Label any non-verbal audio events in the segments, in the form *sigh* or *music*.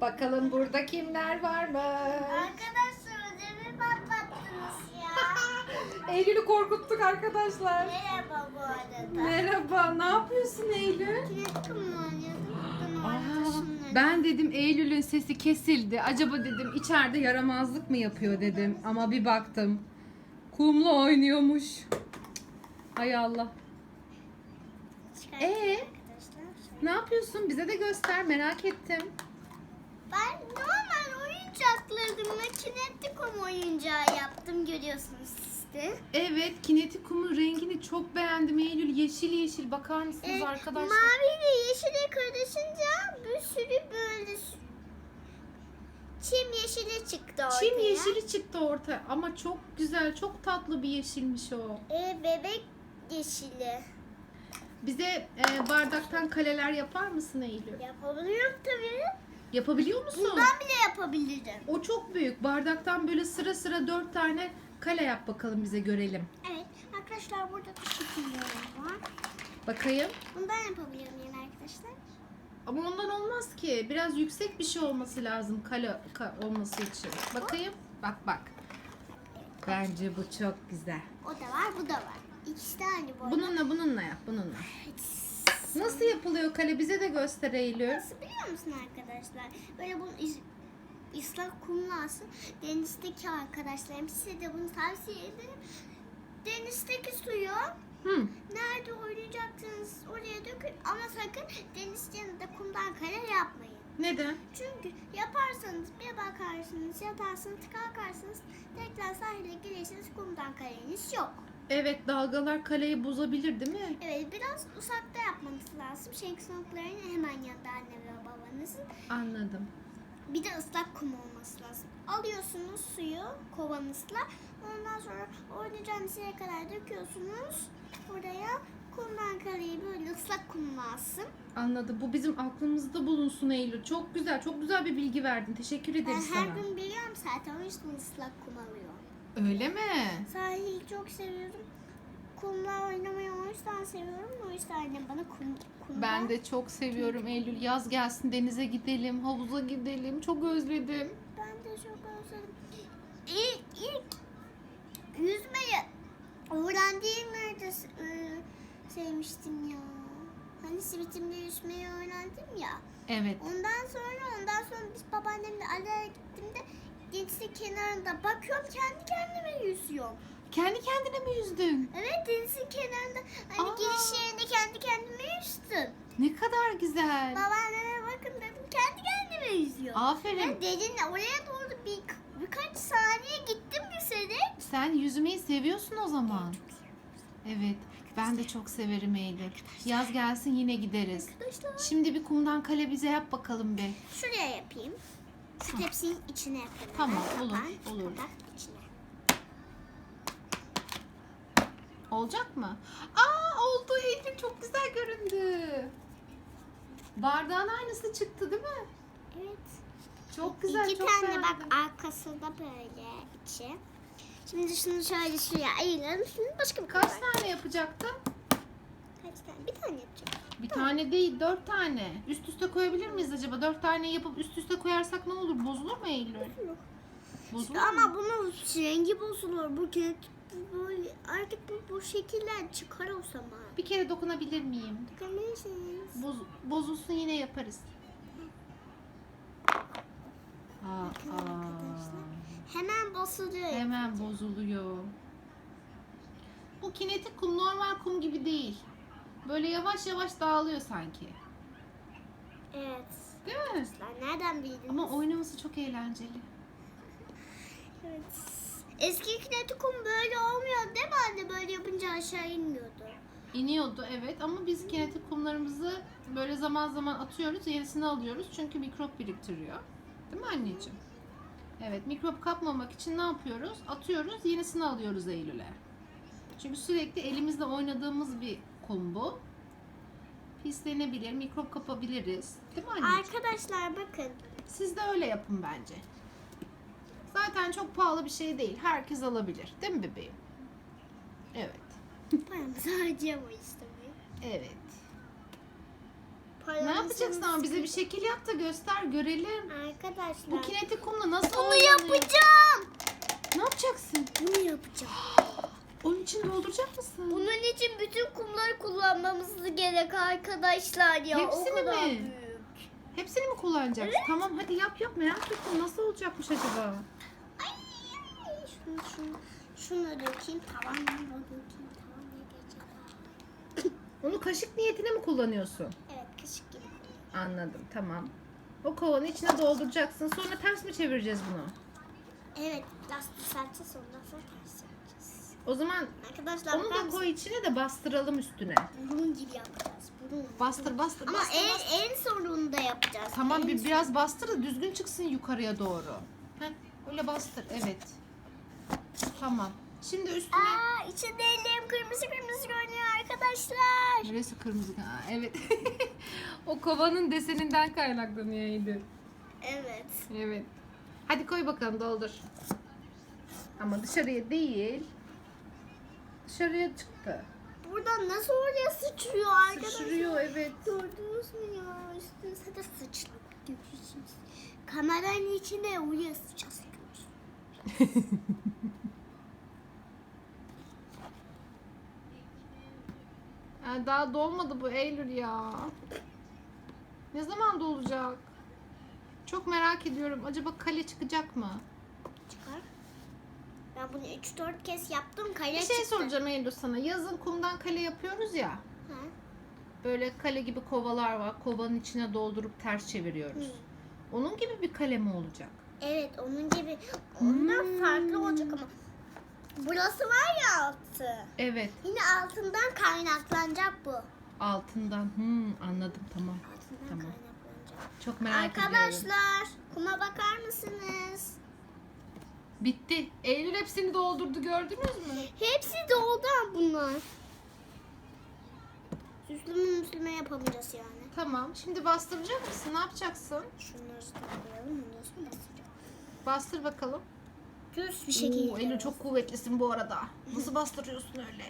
Bakalım burada kimler varmış. Arkadaşlar ödemi patlattınız ya. *laughs* Eylül'ü korkuttuk arkadaşlar. Merhaba bu arada. Merhaba, ne yapıyorsun Eylül? Oynuyordum. Aa, ben dedim Eylül'ün sesi kesildi. Acaba dedim içeride yaramazlık mı yapıyor dedim. Ama bir baktım. Kumla oynuyormuş. Hay Allah. Ee? Ne yapıyorsun? Bize de göster. Merak ettim. Ben normal oyuncaklarımla kinetli kum oyuncağı yaptım görüyorsunuz siz de. Evet, kinetik kumun rengini çok beğendim Eylül. Yeşil yeşil bakar mısınız Ee, arkadaşlar? Mavi ile yeşile karışınca bir sürü böyle çim yeşili çıktı ortaya. Çim yeşili çıktı ortaya ama çok güzel, çok tatlı bir yeşilmiş o. Ee, bebek yeşili. Bize e, bardaktan kaleler yapar mısın Eylül? Yapabiliyorum tabii. Yapabiliyor musun? Bundan bile yapabilirim. O çok büyük. Bardaktan böyle sıra sıra dört tane kale yap bakalım bize görelim. Evet arkadaşlar burada da şekillerimiz var. Bakayım. Bundan yapabilirim yine arkadaşlar. Ama ondan olmaz ki. Biraz yüksek bir şey olması lazım kale ka- olması için. Bakayım. Bak bak. Bence bu çok güzel. O da var bu da var. İkisi de aynı boyda. Bununla bununla yap bununla. Nasıl yapılıyor kale? Bize de göster Eylül. Nasıl biliyor musun arkadaşlar? Böyle bunu is- ıslak kumla alsın. Denizdeki arkadaşlarım size de bunu tavsiye ederim. Denizdeki suyu Hı. nerede oynayacaksınız oraya dökün ama sakın deniz yanında kumdan kare yapmayın. Neden? Çünkü yaparsanız bir bakarsınız yatarsınız kalkarsınız tekrar sahile gelirsiniz kumdan kareniz yok. Evet dalgalar kaleyi bozabilir değil mi? Evet biraz uzakta yapmanız lazım. Noktalarının hemen yanında anne ve babanızın. Anladım. Bir de ıslak kum olması lazım. Alıyorsunuz suyu kovanızla. Ondan sonra oynayacağınız yere kadar döküyorsunuz. Buraya kumdan kareyi böyle ıslak kumla alsın. Anladım. Bu bizim aklımızda bulunsun Eylül. Çok güzel, çok güzel bir bilgi verdin. Teşekkür Ben ederiz her sana. gün biliyorum zaten o yüzden ıslak kum alıyorum. Öyle mi? Sahili çok seviyorum. Kumla oynamayı o yüzden seviyorum. O yüzden annem bana kum, kumda... Ben de çok seviyorum Eylül. Yaz gelsin denize gidelim, havuza gidelim. Çok özledim. Ben de çok özledim. İlk, ilk yüzmeyi öğrendiğim yerde e, sevmiştim ya. Hani simitimde yüzmeyi öğrendim ya. Evet. Ondan sonra ondan sonra biz babaannemle Ali'ye gittiğimde denizin kenarında bakıyorum kendi kendime yüzüyorum. Kendi kendine mi yüzdün? Evet denizin kenarında hani Aa. giriş yerinde kendi kendime yüzdüm. Ne kadar güzel. Babaanneme bakın dedim kendi kendime yüzüyorum. Aferin. Ben derinle oraya doğru bir, birkaç saniye gittim yüzerek. Sen yüzmeyi seviyorsun o zaman. Evet. Ben de çok severim Eylül. Yaz gelsin yine gideriz. Arkadaşlar. Şimdi bir kumdan kale bize yap bakalım bir. Şuraya yapayım. Şu tepsinin içine yapayım. Tamam, olur, Ben olur. kapak içine. Olacak mı? Aa oldu Eylül çok güzel göründü. Bardağın aynısı çıktı değil mi? Evet. Çok güzel, İki çok tane beğendim. bak arkasında böyle içi. Şimdi şunu şöyle şuraya ayıralım. Şimdi başka bir Kaç tane yapacaktın? Kaç tane? Bir tane yapacağım. Bir tane değil, dört tane. Üst üste koyabilir miyiz acaba? Dört tane yapıp üst üste koyarsak ne olur? Bozulur mu Eylül? Bozulur Ama mu? bunun rengi bozulur. Bu kek böyle artık bu, bu şekiller çıkar o zaman. Bir kere dokunabilir miyim? Bakabilirsiniz. Boz, bozulsun yine yaparız. Aa, arkadaşlar. Hemen bozuluyor. Hemen bozuluyor. Bu kinetik kum normal kum gibi değil. Böyle yavaş yavaş dağılıyor sanki. Evet. Değil mi? Ben nereden bildiniz? Ama oynaması çok eğlenceli. Evet. Eski kinetikum böyle olmuyor değil mi anne? Böyle yapınca aşağı inmiyordu. İniyordu evet ama biz kinetik kumlarımızı böyle zaman zaman atıyoruz, yenisini alıyoruz çünkü mikrop biriktiriyor. Değil mi anneciğim? Evet, mikrop kapmamak için ne yapıyoruz? Atıyoruz, yenisini alıyoruz Eylül'e. Çünkü sürekli elimizle oynadığımız bir kum bu. Pislenebilir, mikrop kapabiliriz. Değil mi anneciğim? Arkadaşlar bakın. Siz de öyle yapın bence. Zaten çok pahalı bir şey değil. Herkes alabilir. Değil mi bebeğim? Evet. Paramızı harcayamayız tabii. Evet. Ne yapacaksın ama bize bir şekil yap da göster görelim. Arkadaşlar. Bu kinetik kumla nasıl Bunu oynanıyor? yapacağım. Ne yapacaksın? Bunu yapacağım. *gasps* Onun için dolduracak mısın? Bunun için bütün kumları kullanmamız gerek arkadaşlar ya. Hepsini o kadar mi? büyük. Hepsini mi kullanacaksın? Tamam hadi yap yap merak ettim nasıl olacakmış acaba? Ay, şunu şunu şunu dökeyim tamam mı? Bunu dökeyim tamam. Onu kaşık niyetine mi kullanıyorsun? Evet kaşık gibi. Anladım tamam. O kovanın içine dolduracaksın. Sonra ters mi çevireceğiz bunu? Evet biraz düzelteceğiz ondan sonra. O zaman Arkadaşlar onu da koy içine de bastıralım üstüne. Burun gibi yapacağız. Burun. Bastır bastır Ama bastır. en, bastır. en sonunda yapacağız. Tamam En bir biraz bastır da düzgün çıksın yukarıya doğru. Heh, öyle bastır evet. Tamam. Şimdi üstüne Aa içinde ellerim kırmızı kırmızı görünüyor arkadaşlar. Neresi kırmızı? Ha, evet. *laughs* o kovanın deseninden kaynaklanıyor Eylül. Evet. Evet. Hadi koy bakalım doldur. Ama dışarıya değil. Dışarıya çıktı. Buradan nasıl oraya sıçrıyor arkadaşlar? Sıçrıyor evet. Gördünüz mü ya? Üstünüze de sıçramak görürsünüz. Kameranın içine oraya sıçrası görürsünüz. *laughs* Ha, daha dolmadı bu Eylül ya. Ne zaman dolacak? Çok merak ediyorum. Acaba kale çıkacak mı? Çıkar. Ben bunu 3-4 kez yaptım. Kale Bir şey çıktı. soracağım Eylül sana. Yazın kumdan kale yapıyoruz ya. Ha? Böyle kale gibi kovalar var. Kovanın içine doldurup ters çeviriyoruz. Hı. Onun gibi bir kale mi olacak? Evet onun gibi. Ondan Hmm. farklı olacak ama. Burası var ya altı. Evet. Yine altından kaynaklanacak bu. Altından. Hmm, anladım tamam. Altından Tamam. kaynaklanacak. Çok merak ediyorum. Arkadaşlar kuma bakar mısınız? Bitti. Eylül hepsini doldurdu gördünüz mü? Hepsi doldu ama bunlar. Süslüme müslüme yapamayacağız yani. Tamam. Şimdi bastıracak mısın? Ne yapacaksın? Şunları koyalım. Bunları üstüne basacağım. Bastır bakalım. Düz bir şekilde. Oo, Eylül çok kuvvetlisin bu arada. Nasıl bastırıyorsun öyle?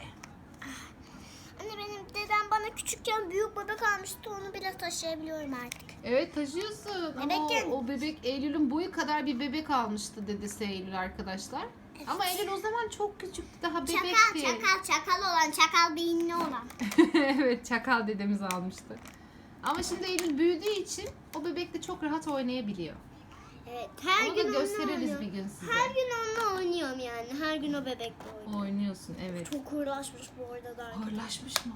Bana küçükken büyük bebek almıştı. Onu bile taşıyabiliyorum artık. Evet taşıyorsun. Ama o, Bebekken- o bebek Eylül'ün boyu kadar bir bebek almıştı dedesi Eylül arkadaşlar. Ama Eylül o zaman çok küçüktü. Daha bebekti. Çakal çakal çakal olan çakal beyinli olan. *laughs* evet çakal dedemiz almıştı. Ama şimdi Eylül büyüdüğü için o bebekle çok rahat oynayabiliyor. Evet her Onu da gün gösteririz bir gün size. Her gün onunla oynuyorum yani. Her gün o bebekle oynuyorum. Oynuyorsun evet. Çok uğraşmış bu arada da. Ağırlaşmış mı?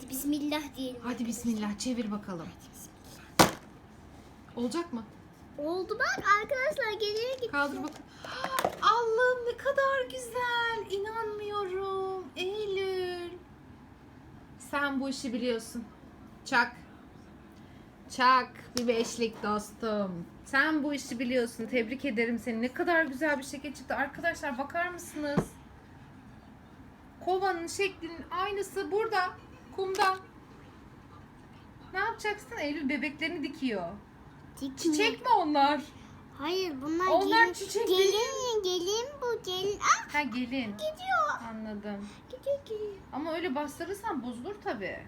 Hadi bismillah diyelim. Hadi bismillah çevir bakalım. Olacak mı? Oldu bak arkadaşlar geriye gitti. Kaldır bakalım. *gasps* Allah'ım ne kadar güzel. İnanmıyorum. Eylül. Sen bu işi biliyorsun. Çak. Çak. Bir beşlik dostum. Sen bu işi biliyorsun. Tebrik ederim seni. Ne kadar güzel bir şekil çıktı. Arkadaşlar bakar mısınız? Kovanın şeklinin aynısı burada. Kumda. Ne yapacaksın? Eylül bebeklerini dikiyor. Çiçek mi onlar? Hayır bunlar Onlar gelin. çiçek gelin, değil. gelin bu gelin. Ah Ha gelin. gidiyor. Anladım. Gidiyor gidiyor. Ama öyle bastırırsan bozulur tabii.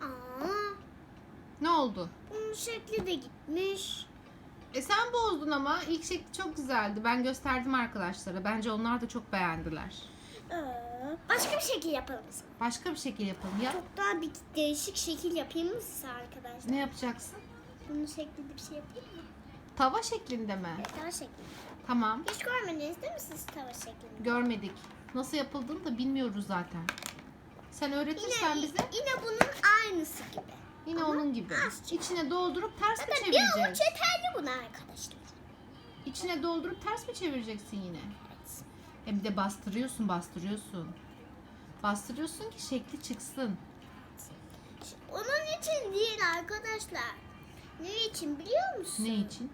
Aa, Ne oldu? bunun şekli de gitmiş. E sen bozdun ama ilk şekli çok güzeldi. Ben gösterdim arkadaşlara. Bence onlar da çok beğendiler. Ee, başka bir şekil yapalım. Başka bir şekil yapalım. Ya Çok daha bir değişik şekil yapayım mı size arkadaşlar? ne yapacaksın? Bunun şeklinde bir şey yapayım mı? Tava şeklinde mi? Evet, tava şeklinde. Tamam. Hiç görmediniz değil mi siz tava şeklinde? Görmedik. Nasıl yapıldığını da bilmiyoruz zaten. Sen öğretirsen Yine, bize yine bunun aynısı gibi. yine Ama onun gibi. azıcık. İçine doldurup ters mi Zaten bir çevireceğiz? avuç yeterli buna arkadaşlar. İçine doldurup ters mi çevireceksin yine? Evet. Hem de bastırıyorsun, bastırıyorsun. Bastırıyorsun ki şekli çıksın. Onun için değil arkadaşlar. Ne için biliyor musun? Ne için?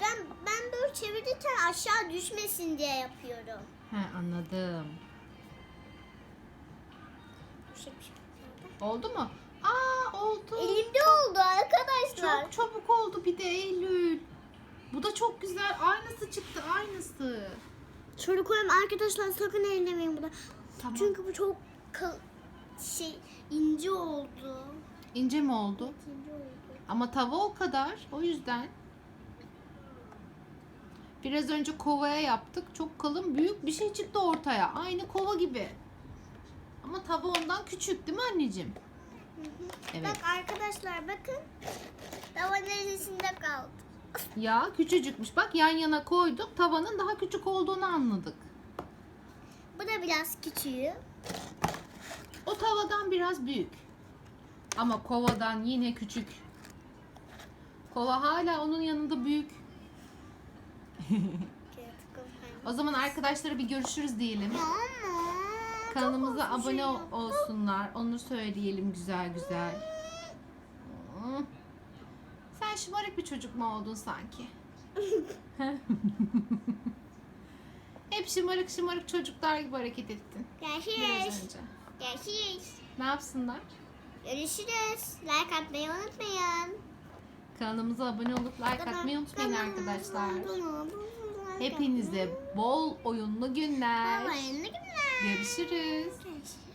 Ben ben böyle çevirirken aşağı düşmesin diye yapıyorum. He anladım. Oldu mu? Aa oldu. Elimde oldu arkadaşlar. Çok çabuk oldu bir de Eylül. Da çok güzel. Aynısı çıktı aynısı. Şöyle koyayım arkadaşlar sakın ellemeyin bunu. Tamam. Çünkü bu çok kal şey ince oldu. İnce mi oldu? İnce oldu. Ama tava o kadar. O yüzden. Biraz önce kovaya yaptık. Çok kalın büyük bir şey çıktı ortaya. Aynı kova gibi. Ama tava ondan küçük değil mi anneciğim? Evet. Bak arkadaşlar bakın. Tava neresinde kaldı? Ya küçücükmüş. Bak yan yana koyduk. Tavanın daha küçük olduğunu anladık. Bu da biraz küçüğü. O tavadan biraz büyük. Ama kovadan yine küçük. Kova hala onun yanında büyük. *laughs* O zaman arkadaşlara bir görüşürüz diyelim. Kanalımıza abone şey olsunlar. Onu söyleyelim güzel güzel. Sen şımarık bir çocuk mu oldun sanki? *laughs* Hep şımarık şımarık çocuklar gibi hareket ettin. biraz Görüşürüz. önce. Görüşürüz. Ne yapsınlar? Görüşürüz. Like atmayı unutmayın. Kanalımıza abone olup like atmayı unutmayın arkadaşlar. Hepinize bol oyunlu günler. Bye bye. Görüşürüz. Görüşürüz.